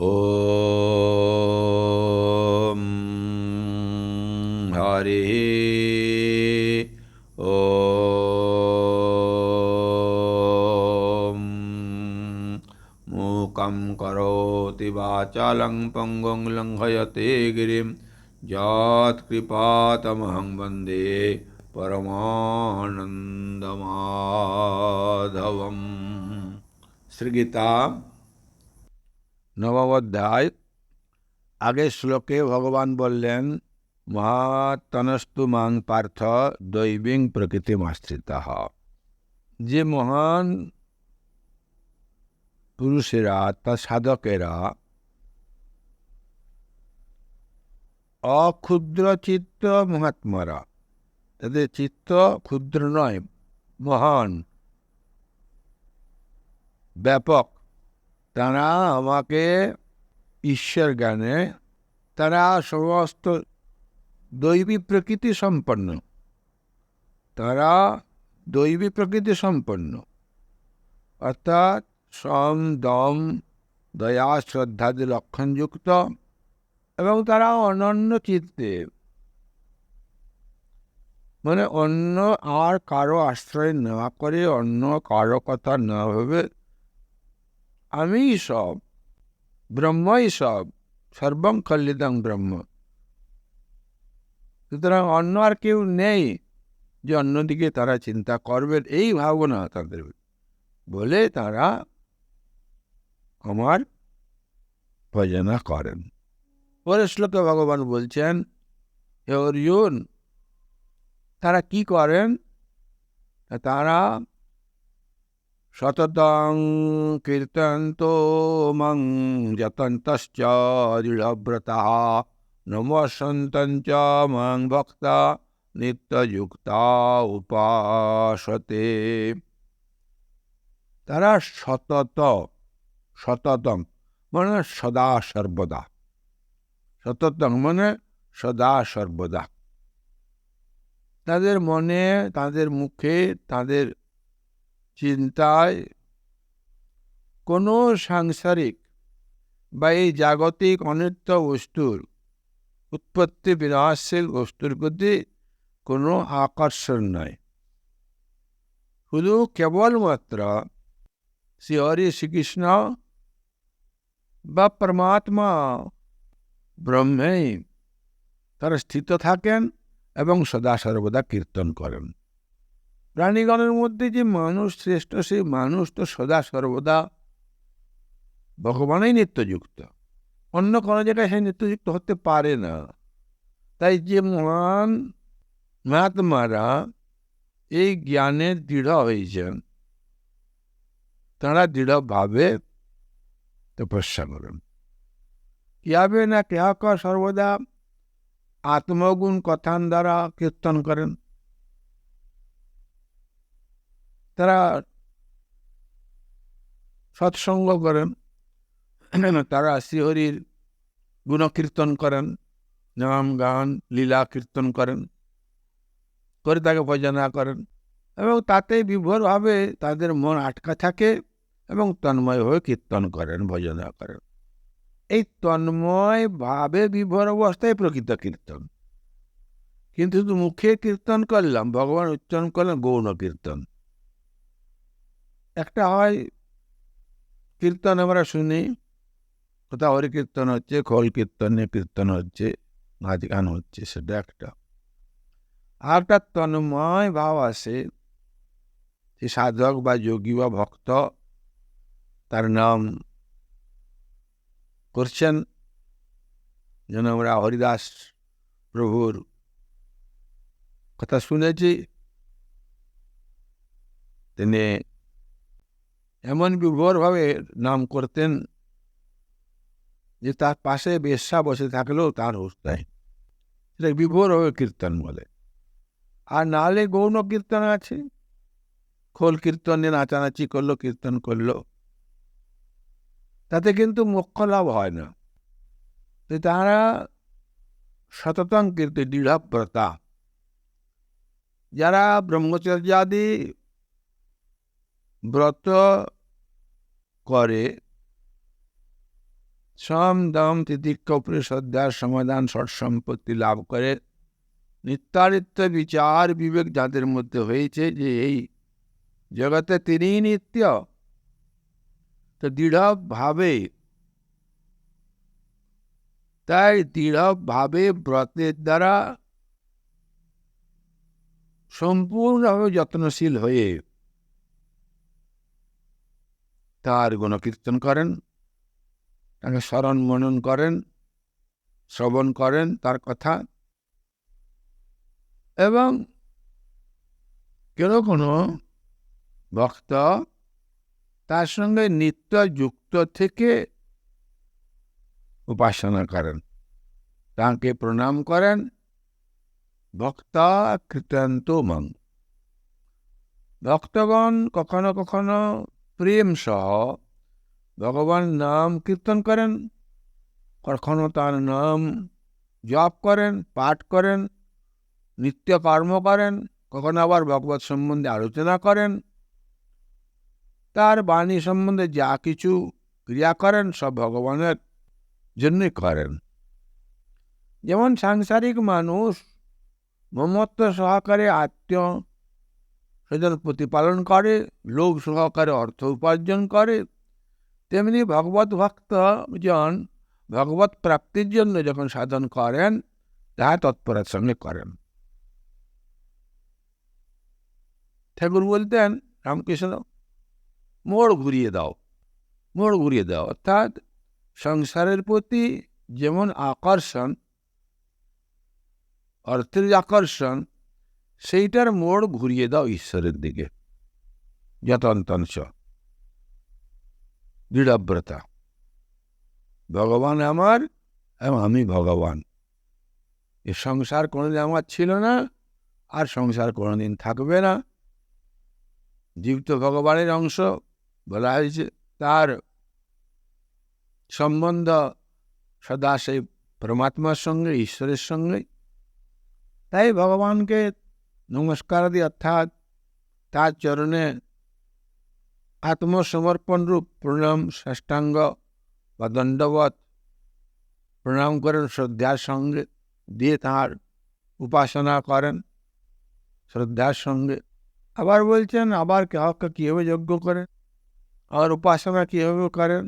ओम हरे ओम। मूकं करोति वाचालं पङ्गुं लङ्घयते गिरिं। जात्कृपातमहं वंदे परमानन्दमाधवम् श्रीगीता নবম অধ্যায় আগের শ্লোকে ভগবান বললেন মহাতনস্তু মাং পার্থ দৈবিং প্রকৃতি প্রকৃতিমাশ্রিত। যে মহান পুরুষেরা, তা সাধকেরা অক্ষুদ্র চিত্ত মহাত্মারা, তাদের চিত্ত ক্ষুদ্র নয়, মহান, ব্যাপক। তারা আমাকে ঈশ্বর জ্ঞানে, তারা সমস্ত দৈবী প্রকৃতি সম্পন্ন। তারা দৈবী প্রকৃতি সম্পন্ন। অর্থাৎ সম, দম, দয়া শ্রদ্ধাদি লক্ষণযুক্ত এবং তারা অনন্য চিত্তে। মানে অন্য আর কারও আশ্রয় না করে, অন্য কারও কথা না ভেবে আমি সব, ব্রহ্মই সব, সর্বং কল্লিদং ব্রহ্ম। সুতরাং অন্য আর কেউ নেই যে অন্যদিকে তারা চিন্তা করবেন এই ভাবনা তাদের। বলে তারা আমার ভজনা করেন। পরে শ্লোকে ভগবান বলছেন, হে অর্জুন, তারা কি করেন? তারা সততং কীর্তন্ত মং যতন্তশ্চ দৃঢ়ব্রতা নমসন্তঞ্চ মং ভক্তা নিত্যযুক্তা উপাসতে। তারা সতত সততম মানে সদা সর্বদা। সততম মানে সদা সর্বদা। তাদের মনে, তাদের মুখে, তাদের চিন্তায় কোনো সাংসারিক বা এই জাগতিক অনিত্য বস্তুর উৎপত্তি বিনাশশীল বস্তুর প্রতি কোনো আকর্ষণ নয় শুধু কেবলমাত্র শ্রী হরি শ্রীকৃষ্ণ বা পরমাত্মা ব্রহ্মেই তারা স্থিত থাকেন এবং সদা সর্বদা কীর্তন করেন। প্রাণীগণের মধ্যে যে মানুষ শ্রেষ্ঠ, সেই মানুষ তো সদা সর্বদা ভগবানই নিত্যযুক্ত। অন্য কোনো জায়গায় সে নিত্যযুক্ত হতে পারে না। তাই যে মহান মহাত্মারা এই জ্ঞানে দৃঢ় হয়েছেন, তারা দৃঢ়ভাবে তপস্যা করেন। কীভাবে না কেহ সর্বদা আত্মগুণ কথান দ্বারা কীর্তন করেন। তারা সৎসঙ্গ করেন, তারা শ্রীহরির গুণকীর্তন করেন, নাম, গান, লীলা কীর্তন করেন, করে তাকে ভজনা করেন এবং তাতে বিভোরভাবে তাদের মন আটকা থাকে এবং তন্ময় হয়ে কীর্তন করেন, ভজনা করেন। এই তন্ময় ভাবে বিভোর অবস্থায় প্রকৃত কীর্তন। কিন্তু শুধু মুখে কীর্তন করলাম, ভগবান উচ্চারণ করলেন গৌণ কীর্তন। একটা হয় কীর্তন, আমরা শুনি। কোথাও হরি কীর্তন হচ্ছে, খোল কীর্তনে কীর্তন হচ্ছে নাচ গান হচ্ছে, সেটা একটা। আর একটা তন্ময় ভাব আসে, যে সাধক বা যোগী বা ভক্ত তার নাম করছেন। যেন আমরা হরিদাস প্রভুর কথা শুনেছি। তিনি এমন বিভোরভাবে নাম করতেন যে তার পাশে বেশ্যা বসে থাকলেও তার হুশ নাই সেটা বিভোরভাবে কীর্তন বলে। আর নালে গৌণ কীর্তন আছে। খোল কীর্তনে নাচানাচি করল, কীর্তন করল। তাতে কিন্তু মোক্ষ লাভ হয় না। তারা সততং কীর্তি দৃঢ়ব্রতা যারা ব্রহ্মচর্যাদি ব্রত করে, সম দম তিতিক্ষ শ্রদ্ধার সমাধান সৎ সম্পত্তি লাভ করে। নিত্যানিত্য বিচার বিবেক যাদের মধ্যে হয়েছে যে এই জগতে তিনিই নিত্য। তো দৃঢ়ভাবে, তাই দৃঢ়ভাবে ব্রতের দ্বারা সম্পূর্ণভাবে যত্নশীল হয়ে তার গুণকীর্তন করেন, তাকে স্মরণ মনন করেন, শ্রবণ করেন তার কথা। এবং কেন কোনো ভক্ত তার সঙ্গে নিত্য যুক্ত থেকে উপাসনা করেন। তাকে প্রণাম করেন, ভক্তা কৃতান্ত মন ভক্তগণ কখনো কখনো প্রেম সহ ভগবান নাম কীর্তন করেন, কখনো তার নাম জপ করেন, পাঠ করেন, নিত্য কর্ম করেন, কখনো আবার ভগবত সম্বন্ধে আলোচনা করেন। তার বাণী সম্বন্ধে যা কিছু ক্রিয়া করেন, সব ভগবানের জন্যই করেন। যেমন সাংসারিক মানুষ মমত্ব সহকারে আত্মীয় স্বজন প্রতিপালন করে, লোক সহকারে অর্থ উপার্জন করে। তেমনি ভগবত ভক্ত জন ভগবত প্রাপ্তির জন্য যখন সাধন করেন, তাহা তৎপরের সঙ্গে করেন। ঠাকুর বলতেন, রামকৃষ্ণ, মোড় ঘুরিয়ে দাও, মোড় ঘুরিয়ে দাও। অর্থাৎ সংসারের প্রতি যেমন আকর্ষণ, অর্থের আকর্ষণ সেইটার মোড় ঘুরিয়ে দাও ঈশ্বরের দিকে। যতন্তংশ দৃঢ়ব্রতা। ভগবান আমার এবং আমি ভগবান। এ সংসার কোনোদিন আমার ছিল না, আর সংসার কোনোদিন থাকবে না। জীব তো ভগবানের অংশ বলা হয়েছে, তার সম্বন্ধ সদা সেই পরমাত্মার সঙ্গে, ঈশ্বরের সঙ্গে। তাই ভগবানকে নমস্কার দিই অর্থাৎ তার চরণে আত্মসমর্পণ রূপ প্রণাম ষষ্ঠাঙ্গ বা দণ্ডবত প্রণাম করেন শ্রদ্ধার সঙ্গে দিয়ে তাঁর উপাসনা করেন শ্রদ্ধার সঙ্গে আবার বলছেন আবার কাউকে কীভাবে যজ্ঞ করেন আবার উপাসনা কীভাবে করেন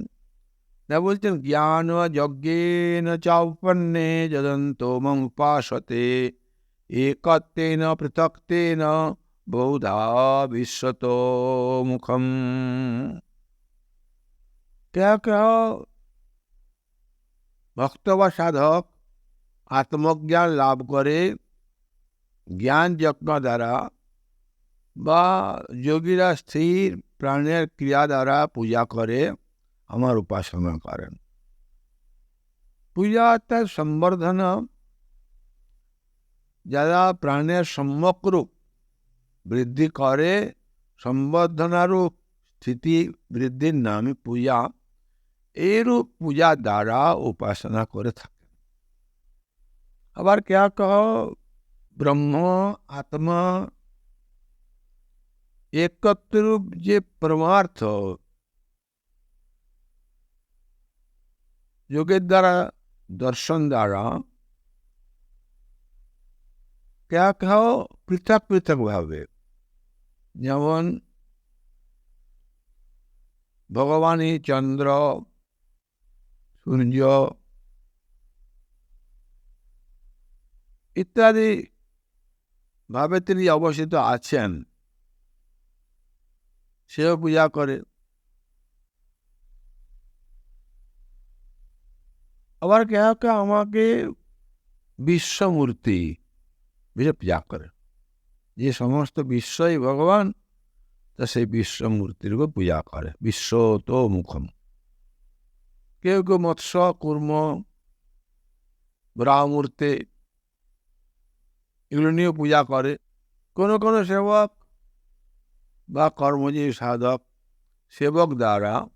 না বলছেন জ্ঞান যজ্ঞেন চাউপন্নে যদন্ত মং উপাসতে একত্বেন পৃথক্তেন বহুধা বিশ্বত মুখম কেহ কেহ ভক্ত বা সাধক আত্মজ্ঞান লাভ করে জ্ঞান যজ্ঞ দ্বারা বা যোগীরা স্থির প্রাণের ক্রিয়া দ্বারা পূজা করে আমার উপাসনা করেন পূজা অর্থাৎ সম্বর্ধন যারা প্রাণের সম্যকরূপ বৃদ্ধি করে, সম্বর্ধনারূপ স্থিতি বৃদ্ধির নামে পূজা, এইরূপ পূজা দ্বারা উপাসনা করে থাকে আবার কেয়া কহ ব্রহ্ম, আত্মা একত্রূপ যে পরমার্থ যোগের দ্বারা, দর্শন দ্বারা কেহ কেহ পৃথক পৃথকভাবে যেমন ভগবানই চন্দ্র সূর্য ইত্যাদি ভাবে তিনি অবস্থিত আছেন সেও পূজা করে আবার কেহ কেউ আমাকে বিশ্বমূর্তি বুঝে পূজা করে। যে সমস্ত বিশ্বই ভগবান, তা সেই বিশ্বমূর্তিরও পূজা করে। বিশ্ব তো মুখম। কেউ কেউ মৎস্য, কুর্ম ব্রাহ্মূর্তি এগুলো নিয়েও পূজা করে। কোনো কোনো সেবক বা কর্মজীবী সাধক, সেবক দ্বারা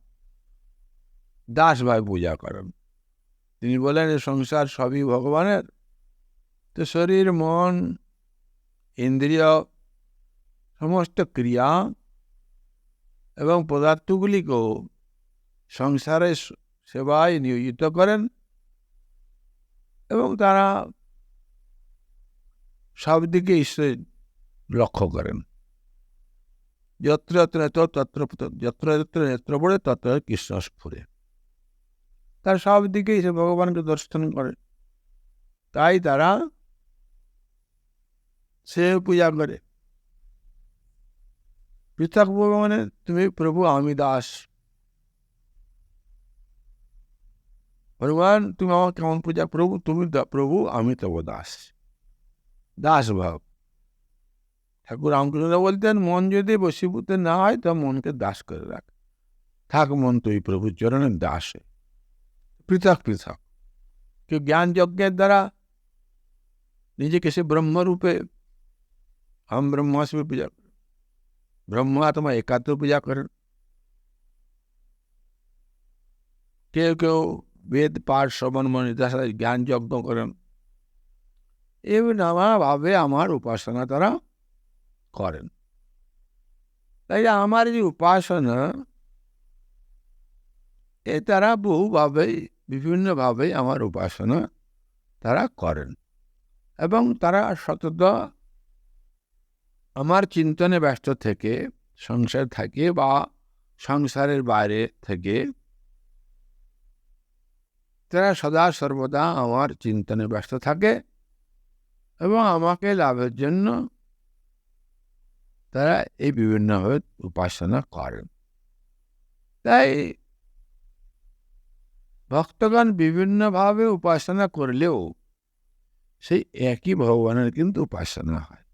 দাস ভাই পূজা করেন। তিনি বলেন সংসার সবই ভগবানের। তো শরীর, মন, ইন্দ্রিয়, সমস্ত ক্রিয়া এবং পদার্থগুলিকেও সংসারে সেবায় নিয়োজিত করেন এবং তারা সব দিকে ঈশ্বর লক্ষ্য করেন। যত্র যত্র তত্র যত্র যত্র নেত্র পড়ে, তত্র কৃষ্ণ স্ফুরে। তার সব দিকেই সে ভগবানকে দর্শন করে। তাই তারা সে পূজা করে পৃথক ভগবানে তুমি প্রভু আমি দাস ভগবান, তুমি আমার কেমন পূজা প্রভু, তুমি প্রভু আমি তব দাস দাস ভাব ঠাকুর রামকৃষ্ণ বলতেন, মন যদি বসীভূত না হয়, তো মনকে দাস করে রাখ। থাক মন, তুই প্রভুর চরণের দাসে পৃথক পৃথক। কেউ জ্ঞান যজ্ঞের দ্বারা নিজেকে সে ব্রহ্মরূপে हम ब्रह्मास्मि पूजा करें ব্রহ্মাত্মা একাত্ম পূজা করেন কেউ কেউ বেদ পাঠ শ্রবণ মনে তার সাথে জ্ঞান যজ্ঞ করেন এবার নানাভাবে আমার উপাসনা তারা করেন তাই আমার যে উপাসনা এ তারা বহুভাবে বিভিন্নভাবে আমার উপাসনা তারা করেন এবং তারা সতত আমার চিন্তনে ব্যস্ত থেকে, সংসার থাকে বা সংসারের বাইরে থেকে, তারা সদা সর্বদা আমার চিন্তনে ব্যস্ত থাকে এবং আমাকে লাভের জন্য তারা এই বিভিন্নভাবে উপাসনা করেন তাই ভক্তগণ বিভিন্নভাবে উপাসনা করলেও সেই একই ভগবানের কিন্তু উপাসনা হয়।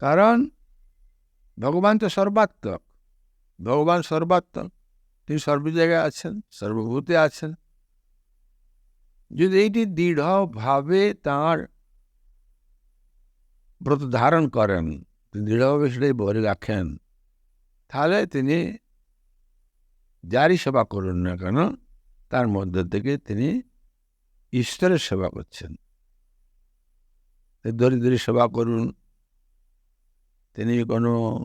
কারণ ভগবান তো সর্বাত্মক। ভগবান সর্বাত্মক। তিনি সর্ব জায়গায় আছেন, সর্বভূতে আছেন। যদি এইটি দৃঢ়ভাবে তাঁর ব্রত ধারণ করেন দৃঢ়ভাবে সেটাই বলে রাখেন, তাহলে তিনি যারই সেবা করুন না কেন, তার মধ্যে থেকে তিনি ঈশ্বরের সেবা করছেন। দরিদ্রের সেবা করুন তিনি কোনো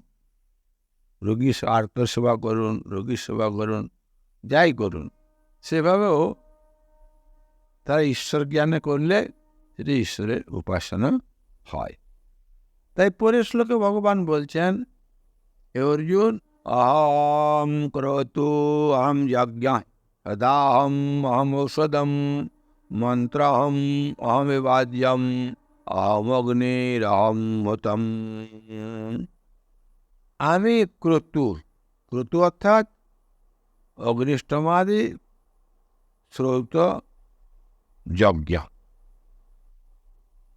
রোগী আর্ত সেবা করুন, রোগীর সেবা করুন, যাই করুন, সেভাবেও তারা ঈশ্বর জ্ঞানে করলে সেটি ঈশ্বরের উপাসনা হয়। তাই পরে শ্লোকে ভগবান বলছেন অর্জুন অহম ক্রতু অহম যজ্ঞ সদাহম অহম ঔষধম, মন্ত্রহম অহমেবাদ্যম অহমগ্নিরহম হতম আমি ক্রতু ক্রতু অর্থাৎ অগ্নিষ্টমাদি শ্রৌত যজ্ঞ।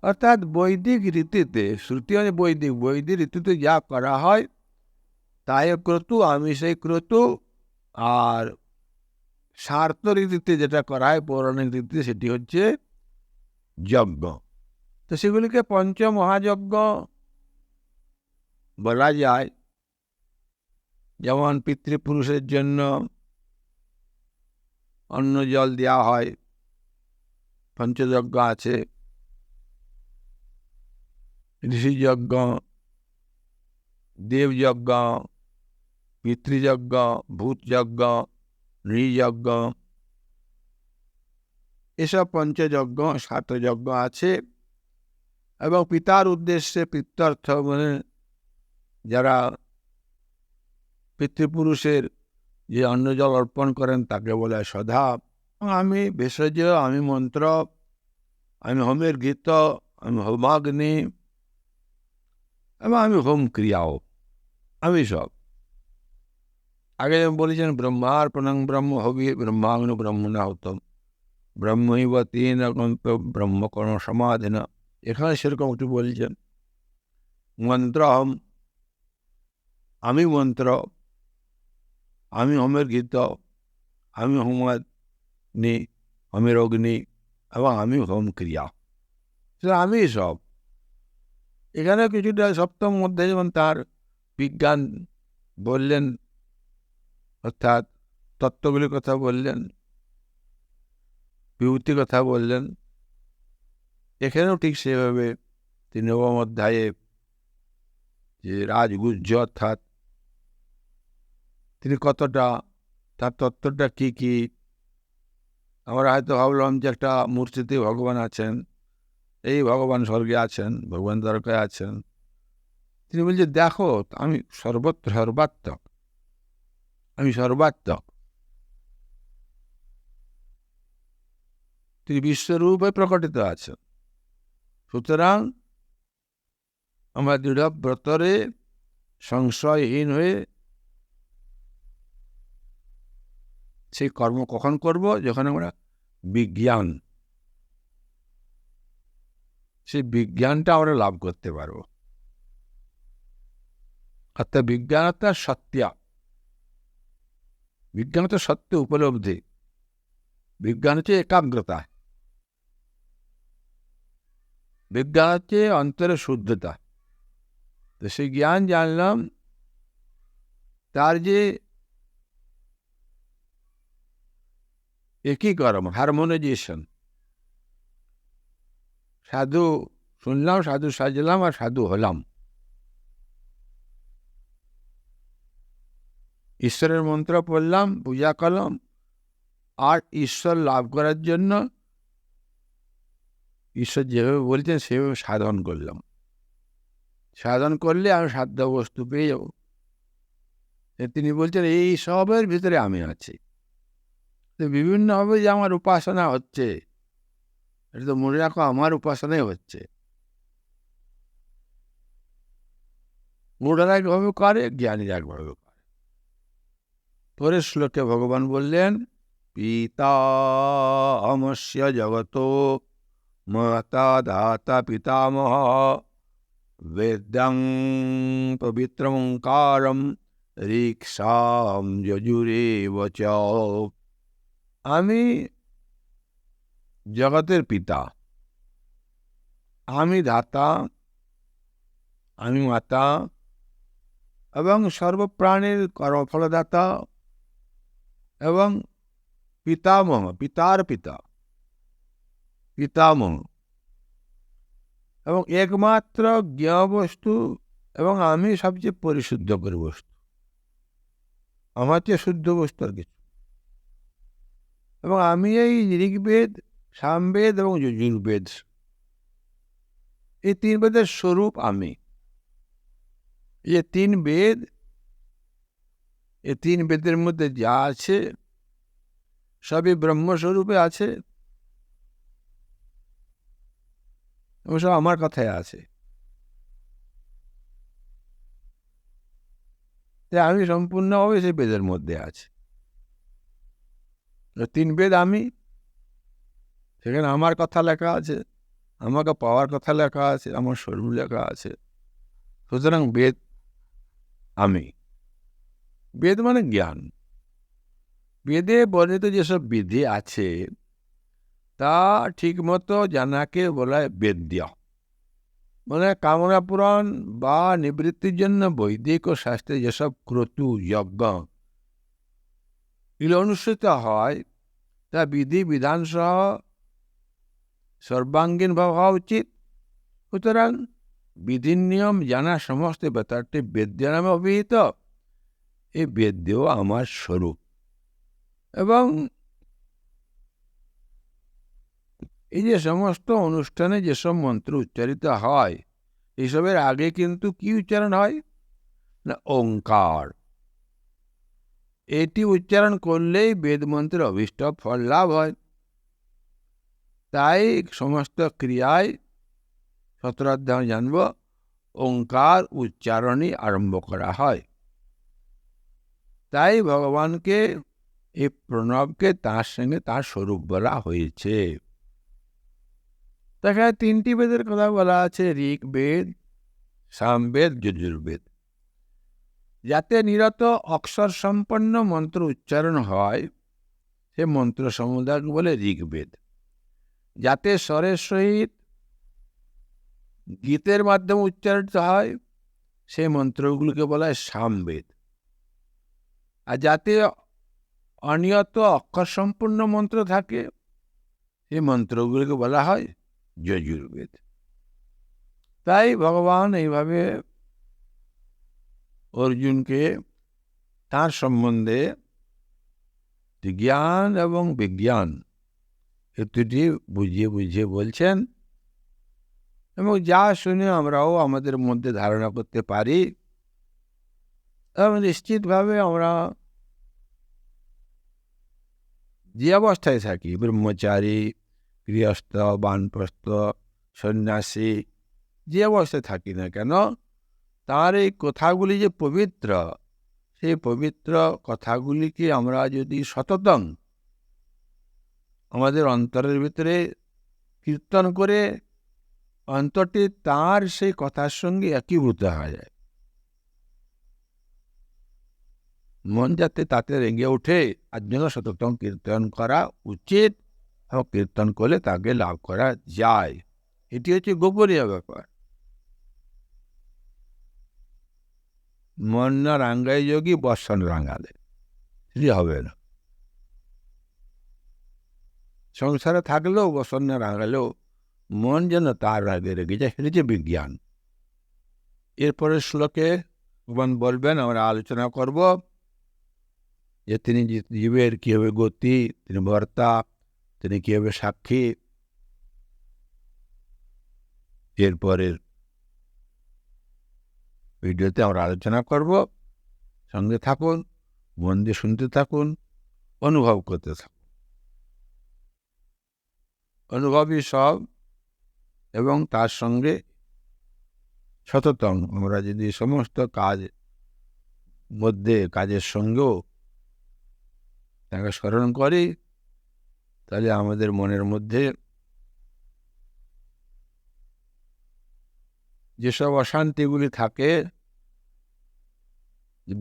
অর্থাৎ বৈদিক রীতিতে, শ্রুতি মানে বৈদিক বৈদিক রীতিতে যা করা হয়, তাই ক্রতু, আমি সেই ক্রতু। আর স্বার্থ রীতিতে যেটা করা হয়, পৌরাণিক রীতিতে সেটি হচ্ছে যজ্ঞ। তো সেগুলিকে পঞ্চ মহাযজ্ঞ বলা যায় যেমন পিতৃপুরুষের জন্য অন্ন জল দেওয়া হয় পঞ্চযজ্ঞ আছে। ঋষিযজ্ঞ দেবযজ্ঞ পিতৃযজ্ঞ ভূতযজ্ঞ নৃযজ্ঞ এসব পঞ্চযজ্ঞ সাতযজ্ঞ আছে। এবং পিতার উদ্দেশ্যে পিত্তার্থ মানে যারা পিতৃপুরুষের যে অন্ন জল অর্পণ করেন তাকে বলে সধা আমি ভেষজ আমি মন্ত্র, আমি হোমের গীত, আমি হোমাগ্নি, এবং আমি হোম ক্রিয়াও, আমি সব। আগে যেমন বলেছেন, ব্রহ্মার্পণং ব্রহ্ম হবি ব্রহ্মাগ্ন ব্রহ্মণা হতম ব্রহ্মৈব তিন ব্রহ্মকর্ণ সমাধিনা এখানে সেরকম একটু বলছেন। মন্ত্র আমি মন্ত্র। আমি হোমের গীত। আমি হোমাগ্নি হোমের অগ্নি এবং আমি হোম ক্রিয়া। সেটা আমি সব। এখানে কিছুটা সপ্তম মধ্যে যেমন তার বিজ্ঞান বললেন, অর্থাৎ তত্ত্বগুলির কথা বললেন, বিভূতির কথা বললেন। এখানেও ঠিক সেভাবে তিনি নবম অধ্যায়ে যে রাজগুজ্জ অর্থাৎ তিনি কতটা, তার তত্ত্বটা কী কী? আমরা হয়তো ভাবলাম যে একটা মূর্তিতে ভগবান আছেন, এই ভগবান স্বর্গে আছেন, ভগবান দ্বারকায় আছেন। তিনি বলছে, দেখো, আমি সর্বত্র, সর্বাত্মক, আমি সর্বাত্মক। তিনি বিশ্বরূপে প্রকটিত আছেন। সুতরাং আমরা দৃঢ় ব্রতরে সংশয়হীন হয়ে সেই কর্ম কখন করব? যখন আমরা বিজ্ঞান, সেই বিজ্ঞানটা আমরা লাভ করতে পারব। অর্থাৎ বিজ্ঞান অর্থাৎ সত্য। বিজ্ঞান তো সত্য উপলব্ধি। বিজ্ঞান হচ্ছে একাগ্রতা। বিজ্ঞান হচ্ছে অন্তরের শুদ্ধতা। তো সেই জ্ঞান জানলাম, তার যে একীকরণ হারমোনাইজেশন সাধু শুনলাম, সাধু সাজলাম আর সাধু হলাম। ঈশ্বরের মন্ত্র পড়লাম, পূজা করলাম, আর ঈশ্বর লাভ করার জন্য ঈশ্বর যেভাবে বলছেন সেভাবে সাধন করলাম। সাধন করলে আমি সাধ্য বস্তু পেয়ে যাব। তিনি বলছেন, এই সবের ভিতরে আমি আছি। তো বিভিন্নভাবে যে আমার উপাসনা হচ্ছে, এটা তো মনে রাখো আমার উপাসনাই হচ্ছে। মূঢ়রা একভাবে করে জ্ঞানীরা একভাবে করে। পরের শ্লোকে ভগবান বললেন পিতা অমস্য জগত মাতা দাতা পিতামহ বেদং পবিত্রমকারম রিক্সাম যজুরে বচ আমি জগতের পিতা আমি দাতা আমি মাতা এবং সর্বপ্রাণীর কর্মফলদাতা এবং পিতামহ পিতার পিতা পিতামহ এবং একমাত্র জ্ঞ বস্তু এবং আমি সবচেয়ে পরিশুদ্ধ করে বস্তু আমার চেয়ে শুদ্ধ বস্তু আর কিছু। এবং আমি এই ঋগ্বেদ, সামবেদ এবং যজুর্বেদ, এই তিন বেদের স্বরূপ আমি। এই তিন বেদ এ তিন বেদের মধ্যে যা আছে, সবই ব্রহ্মস্বরূপে আছে সব আমার কথায় আছে। যে আমি সম্পূর্ণভাবে সেই বেদের মধ্যে আছি। তিন বেদ আমি, সেখানে আমার কথা লেখা আছে, আমাকে পাওয়ার কথা লেখা আছে, আমার শরীর লেখা আছে। সুতরাং বেদ আমি। বেদ মানে জ্ঞান। বেদে বর্ণিত যেসব বিধি আছে তা ঠিকমতো জানাকে বলা হয় বেদ্য। মানে কামনা পুরাণ বা নিবৃত্তির জন্য বৈদিক ও শাস্ত্রে যেসব ক্রতু যজ্ঞ এগুলো অনুষ্ঠিত হয়, তা বিধি বিধান সহ সর্বাঙ্গীনভাবে হওয়া উচিত। সুতরাং বিধির নিয়ম জানা সমস্ত ব্যাপারটি বেদ্য নামে অভিহিত। এই বেদ্য আমার স্বরূপ। এবং এই যে সমস্ত অনুষ্ঠানে যেসব মন্ত্র উচ্চারিত হয় এইসবের আগে কিন্তু কি উচ্চারণ হয়? না, ওঙ্কার। এটি উচ্চারণ করলেই বেদমন্ত্রের অভীষ্ট ফল লাভ হয়। তাই সমস্ত ক্রিয়ায় সতরাধ্যায় জানব ওঙ্কার উচ্চারণই আরম্ভ করা হয়। তাই ভগবানকে এই প্রণবকে তার সঙ্গে তার স্বরূপ বলা হয়েছে। তাছাড়া তিনটি বেদের কথা বলা আছে ঋক বেদ সামবেদ যজুর্বেদ যাতে নিরত অক্ষর সম্পন্ন মন্ত্র উচ্চারণ হয়, সে মন্ত্র সমুদায় বলে ঋগ্বেদ যাতে স্বরের সহিত গীতের মাধ্যমে উচ্চারিত হয় সেই মন্ত্রগুলোকে বলা হয় সামবেদ আর যাতে অনিয়ত অক্ষর সম্পূর্ণ মন্ত্র থাকে, সে মন্ত্রগুলোকে বলা হয় যজুর্বেদ তাই ভগবান এইভাবে অর্জুনকে তার সম্বন্ধে জ্ঞান এবং বিজ্ঞান হেতুটি বুঝিয়ে বুঝিয়ে বলছেন এবং যা শুনে আমরাও আমাদের মধ্যে ধারণা করতে পারি এবং নিশ্চিতভাবে আমরা যে অবস্থায় থাকি ব্রহ্মচারী গৃহস্থ, বানপ্রস্থ, সন্ন্যাসী যে অবস্থায় থাকি না কেন, তার এই কথাগুলি যে পবিত্র, সেই পবিত্র কথাগুলিকে আমরা যদি সততং আমাদের অন্তরের ভিতরে কীর্তন করে অন্তরটি তার সেই কথার সঙ্গে একীভূত হয়ে যায়। মন যাতে তাতে রেগে ওঠে আর জন্য সততম কীর্তন করা উচিত। এবং কীর্তন করলে তাকে লাভ করা যায়। এটি হচ্ছে গোপনীয় ব্যাপার। মন না রাঙ্গাই যোগী বর্ষণ রাঙালে সেটি হবে না। সংসারে থাকলেও বসন না রাঙালেও মন যেন তার রাগে রেগে যায়, সেটি যে বিজ্ঞান। এরপরে শ্লোকে ভগবান বলবেন, আমরা আলোচনা করব যে তিনি জীবের কীভাবে গতি, তিনি বর্তা তিনি কীভাবে সাক্ষী? এরপরের ভিডিওতে আমরা আলোচনা করব। সঙ্গে থাকুন, মন দিয়ে শুনতে থাকুন, অনুভব করতে থাকুন। অনুভবই সব এবং তার সঙ্গে সততম। আমরা যদি সমস্ত কাজ মধ্যে কাজের সঙ্গেও তাকে স্মরণ করি তাহলে আমাদের মনের মধ্যে যেসব অশান্তিগুলি থাকে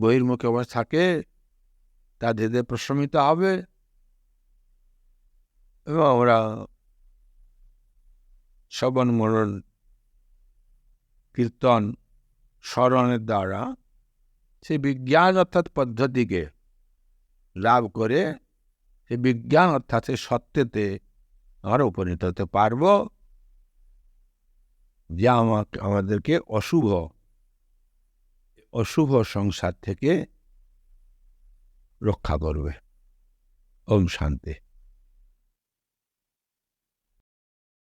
বহির্মুখী অবস্থা থাকে, তা ধীরে প্রশমিত হবে এবং আমরা শ্রবণ মরণ কীর্তন স্মরণের দ্বারা সেই বিজ্ঞান অর্থাৎ পদ্ধতিকে লাভ করে সেই বিজ্ঞান অর্থাৎ সে সত্যতে আমরা উপনীত হতে পারব, যা আমাকে, আমাদেরকে অশুভ অশুভ সংসার থেকে রক্ষা করবে। ওম শান্তি।